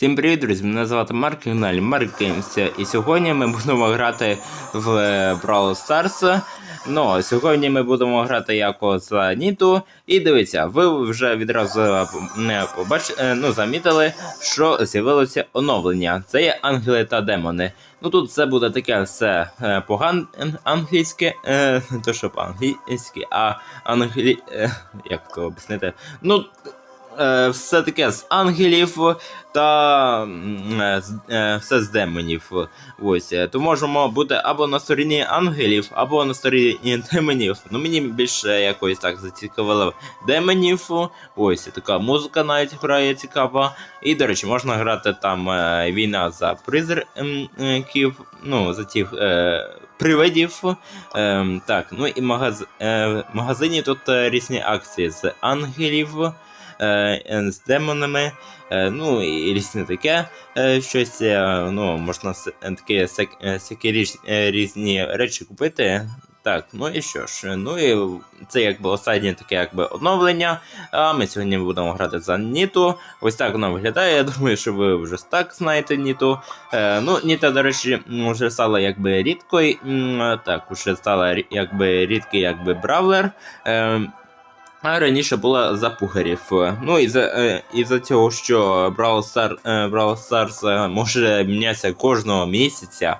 Всім привіт, друзі! Мене звати Марк і каналі Марк Games. І сьогодні ми будемо грати в е, Brawl Stars. Ну, сьогодні ми будемо грати як за Ніту. І дивіться, ви вже відразу не побач... е, ну, замітили, що з'явилося оновлення. Це є ангели та демони. Ну тут це буде таке все е, поган англійське, то що по-англійськи, а англі... як то об'яснити? Ну, все таке з ангелів та е, е, все з демонів. Ось, е, то можемо бути або на стороні ангелів, або на стороні демонів. Ну мені більше якось так зацікавило демонів. Ось така музика навіть грає цікава. І, до речі, можна грати там е, війна за призраків, ну, за тих. Е, Привидів. Так, ну і е, в магазині тут е, різні акції з ангелів, е, е, з демонами, е, ну і різне таке е, щось. е, ну, можна е, такі е, всякі е, різні речі купити. Так, ну і що ж, ну і це якби останнє таке якби оновлення. А ми сьогодні будемо грати за Ніту. Ось так вона виглядає. Я думаю, що ви вже так знаєте Ніту. Е, ну, Ніта, до речі, вже стала якби рідкою. Так, вже стала якби рідкий якби бравлер. Е, а раніше була за пухарів. Ну і за, е, і за цього, що Brawl Star, е, Brawl Stars е, може мінятися кожного місяця.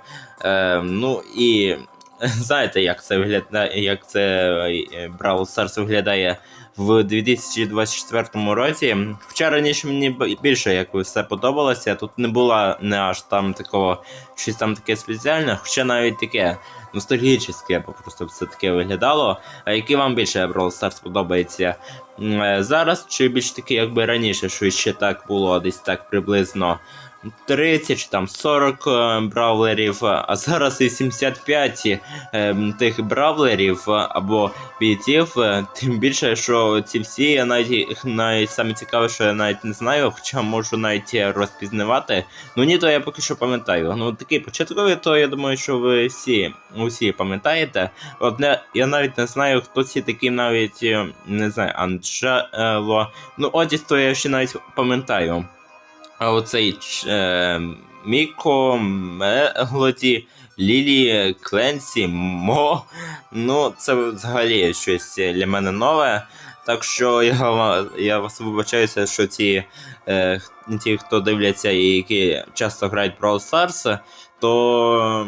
Ну і знаєте, як це виглядає, як це Brawl Stars виглядає в 2024 році. Хоча раніше мені більше якби все подобалося. Тут не було не аж там такого щось там таке спеціальне, хоча навіть таке ностальгічне, просто все таке виглядало. А який вам більше Brawl Stars подобається е, зараз, чи більш таки, якби раніше, що ще так було, десь так приблизно 30 чи там 40 е, бравлерів, а зараз і 75 е, тих бравлерів е, або бійців. е, Тим більше, що ці всі я навіть навіть саме цікаве, що я навіть не знаю, хоча можу навіть розпізнавати. Ну ні, то я поки що пам'ятаю. Ну такий початковий, то я думаю, що ви всі усі пам'ятаєте. Одне, я навіть не знаю, хто ці такі навіть е, не знаю, Анджело. Ну, Одіс, то я ще навіть пам'ятаю. Оцей е, Міко, Мелоді, Лілі, Кленсі, Мо. Ну, це взагалі щось для мене нове. Так що я, я вас вибачаюся, що ті, е, ті, хто дивляться і які часто грають Brawl Stars, то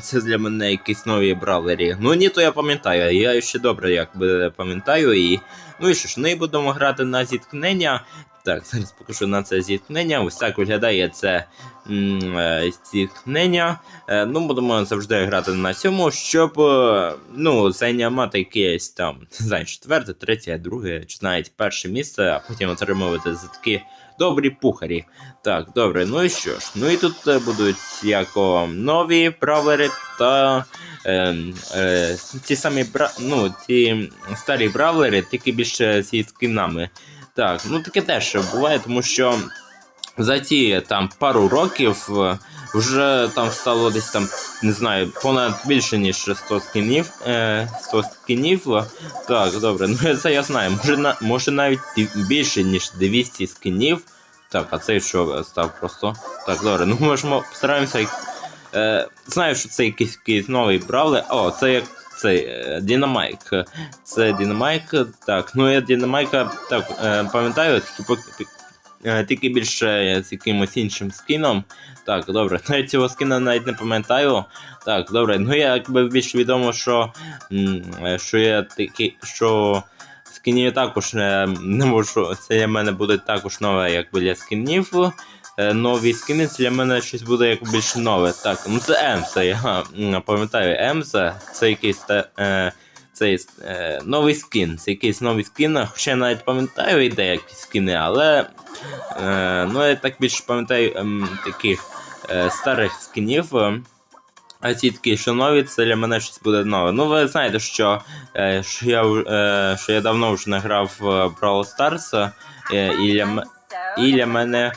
це для мене якісь нові бравлері. Ну ні, то я пам'ятаю. Я ще добре якби пам'ятаю. І... Ну і що ж, ми будемо грати на зіткнення. Так, зараз покажу на це зіткнення. Ось так виглядає це е, зіткнення. Е, ну, будемо завжди грати на цьому, щоб е, ну, зайняти якесь там, не знаю, четверте, третє, друге, чи навіть перше місце, а потім отримувати за такі добрі пухарі. Так, добре, ну і що ж? Ну і тут будуть яко нові бравлери та е, е, ті самі бра... ну, ті старі бравлери, тільки більше зі скінами. Так, ну таке теж буває, тому що за ті там пару років е, вже там стало десь там, не знаю, понад більше ніж 100 скінів. Е, 100 скінів. Так, добре, ну це я знаю. Може, на, може навіть більше, ніж 200 скінів. Так, а цей що став просто. Так, добре, ну можемо постараємося. Е, знаю, що це якийсь, якийсь новий бравлер. О, це як цей е, Дінамайк. Це Дінамайк. Так, ну я Дінамайка так е, пам'ятаю, е, тільки більше з якимось іншим скіном. Так, добре, навіть цього скіна навіть не пам'ятаю. Так, добре, ну я якби більш відомо, що, е, що я такий, що скінів також не можу. Це для мене буде також нове, якби для скінів. Е, Нові скіни для мене щось буде як більш нове. Так, ну це Емса, я пам'ятаю Емса, це якийсь та, е, це е, новий скін. Це якийсь новий скін, хоча я навіть пам'ятаю і деякі скіни, але е, ну я так більше пам'ятаю ем, таких е, старих скінів. е, А ці такі, що нові, це для мене щось буде нове. Ну, ви знаєте, що, е, що, я, е, що я давно вже не грав в Brawl Stars, е, і, для, і для мене е,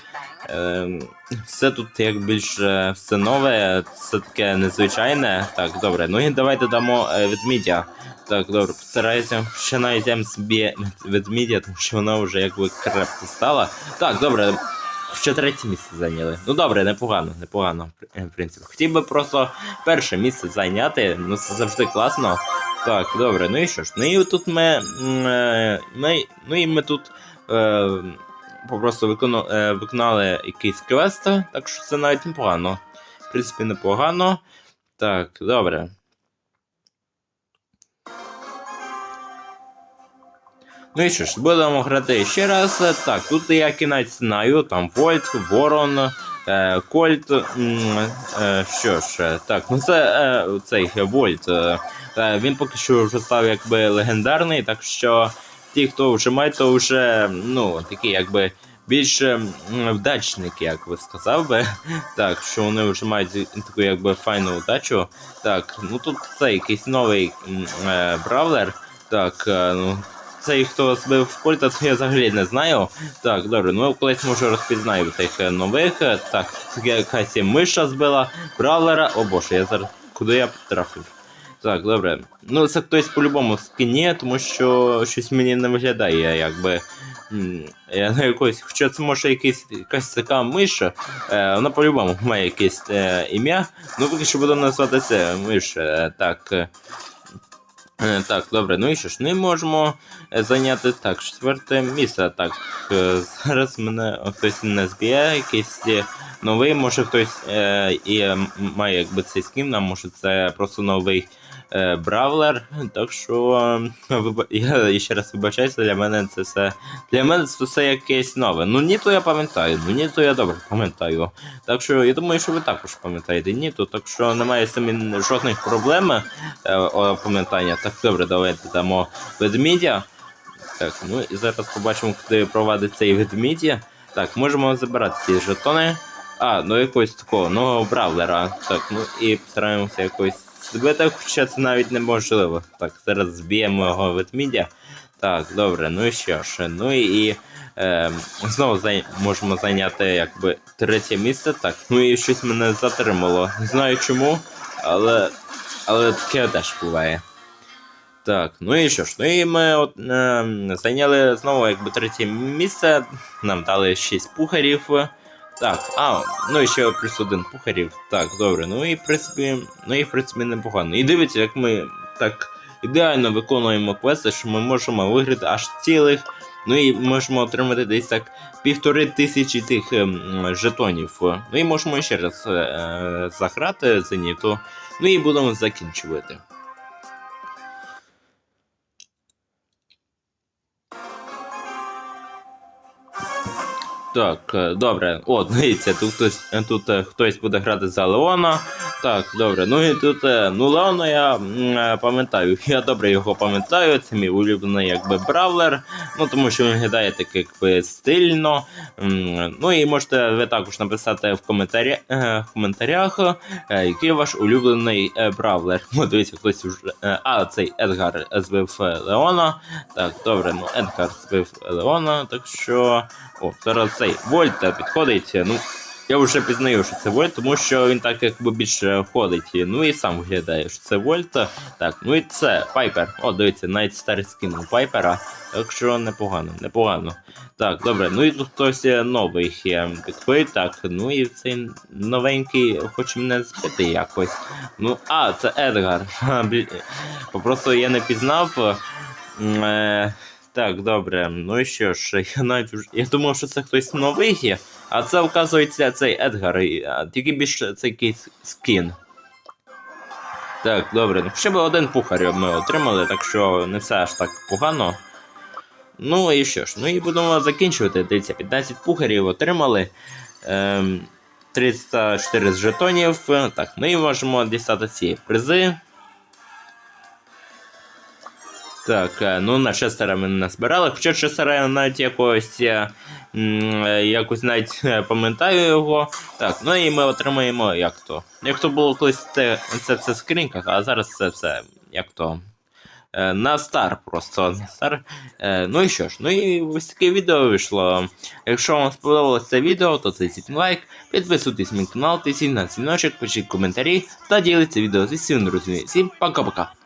все тут як більше все нове, все таке незвичайне. Так, добре. Ну і давайте дамо е, ведмідя. Так, добре, постараюся ще ем собі ведмідя, тому що вона вже якби крепко стала. Так, добре. Ще третє місце зайняли. Ну добре, непогано, непогано, в принципі. Хотів би просто перше місце зайняти, ну це завжди класно. Так, добре, ну і що ж? Ну і тут ми. е, ми ну і ми тут е, попросту викону, е, виконали якийсь квест, так що це навіть непогано. В принципі, непогано. Так, добре. Ну і що ж, будемо грати ще раз. Так, тут я кінець знаю, там Вольт, Ворон, е, Кольт. Е, що ж, так, ну це е, цей Вольт. Е, він поки що вже став якби легендарний, так що ті, хто вже має, то вже ну, такі якби більш м, вдачники, як би сказав би. Так, що вони вже мають таку якби файну удачу. Так, ну тут це якийсь новий е, бравлер. Так, е, ну. Цей, хто збив Кольта, то я взагалі не знаю. Так, добре, ну колись може розпізнаю тих е, нових. Е, Так, якась миша збила, бравлера. О боже, я зараз. Куди я потрапив? Так, добре. Ну, це хтось по-любому в скіні, тому що щось мені не виглядає, якби. Я на якось, хоча це може якийсь, якась така миша, е, вона по-любому має якесь е, ім'я. Ну, поки що буду назвати це миш. Е, так. е, Е, Так, добре, ну і що ж, ми можемо зайняти так, четверте місце. Так, е, зараз мене хтось не зб'є, якийсь новий, може хтось е, і має якби цей скін, а може це просто новий бравлер. Так що е, я ще раз вибачаюся, для мене це все. Для мене це все якесь нове. Ну ні, то я пам'ятаю, ну ні, то я добре пам'ятаю. Так що я думаю, що ви також пам'ятаєте ні, то так що немає цим жодних проблем е, пам'ятання. Так, добре, давайте дамо ведмідя. Так, ну і зараз побачимо, куди провадить цей ведмідя. Так, можемо забирати ці жетони. А, ну якогось такого нового бравлера. Так, ну і постараємося якось збити, хоча це навіть неможливо. Так, зараз зб'ємо його ведмідя. Так, добре, ну і що ж, ну і. Е, знову зай... можемо зайняти якби третє місце. Так, ну і щось мене затримало. Не знаю чому, але, але таке теж буває. Так, ну і що ж, ну і ми от, е, зайняли знову якби третє місце. Нам дали 6 пухарів. Так, а, ну і ще плюс один пухарів. Так, добре, ну і в принципі, ну і в принципі непогано. І дивіться, як ми так ідеально виконуємо квести, що ми можемо виграти аж цілих. Ну і можемо отримати десь так півтори тисячі цих ем, жетонів. Ну і можемо ще раз е, е, заграти зеніту. Ну і будемо закінчувати. Так, е, добре. О, дивіться, тут хтось тут е, хтось буде грати за Леона. Так, добре. Ну і тут, е, ну Леона я е, пам'ятаю. Я добре його пам'ятаю. Це мій улюблений якби бравлер. Ну тому що він виглядає так якби стильно. Ну і можете ви також написати в коментарі, е, в коментарях, який ваш улюблений бравлер. Ну, дивіться, хтось вже. А, цей Едгар збив Леона. Так, добре, ну Едгар збив Леона, так що. О, зараз цей Вольт е, підходить. Ну, я вже пізнаю, що це Вольт, тому що він так якби більше ходить. Ну і сам виглядає, що це Вольт. Так, ну і це Пайпер. О, дивіться, навіть старий скін у Пайпера. Так що непогано, непогано. Так, добре, ну і тут хтось е, новий. Підходить, так, ну і цей новенький хоче мене збити якось. Ну, а, це Едгар. Просто я не пізнав. Так, добре. Ну і що ж, я навіть. Я думав, що це хтось новий є, а це, вказується, цей Едгар, тільки більше це якийсь скін. Так, добре. Ну, ще би один пухар ми отримали, так що не все аж так погано. Ну і що ж, ну і будемо закінчувати. Дивіться, 15 пухарів отримали. Ем, 304 з жетонів. Так, ну і можемо дістати ці призи. Так, е, ну на шестера ми не збирали, хоча шестера я навіть якось е, е, якось навіть пам'ятаю його. Так, ну і ми отримаємо як то. Як то було колись це, це все в скриньках, а зараз це все як то. На стар просто на стар. Ну і що ж, ну і ось таке відео вийшло. Якщо вам сподобалось це відео, то тисніть лайк, підписуйтесь на мій канал, тисніть на дзвіночок, пишіть коментарі та діліться відео зі своїми друзями. Всім пока-пока!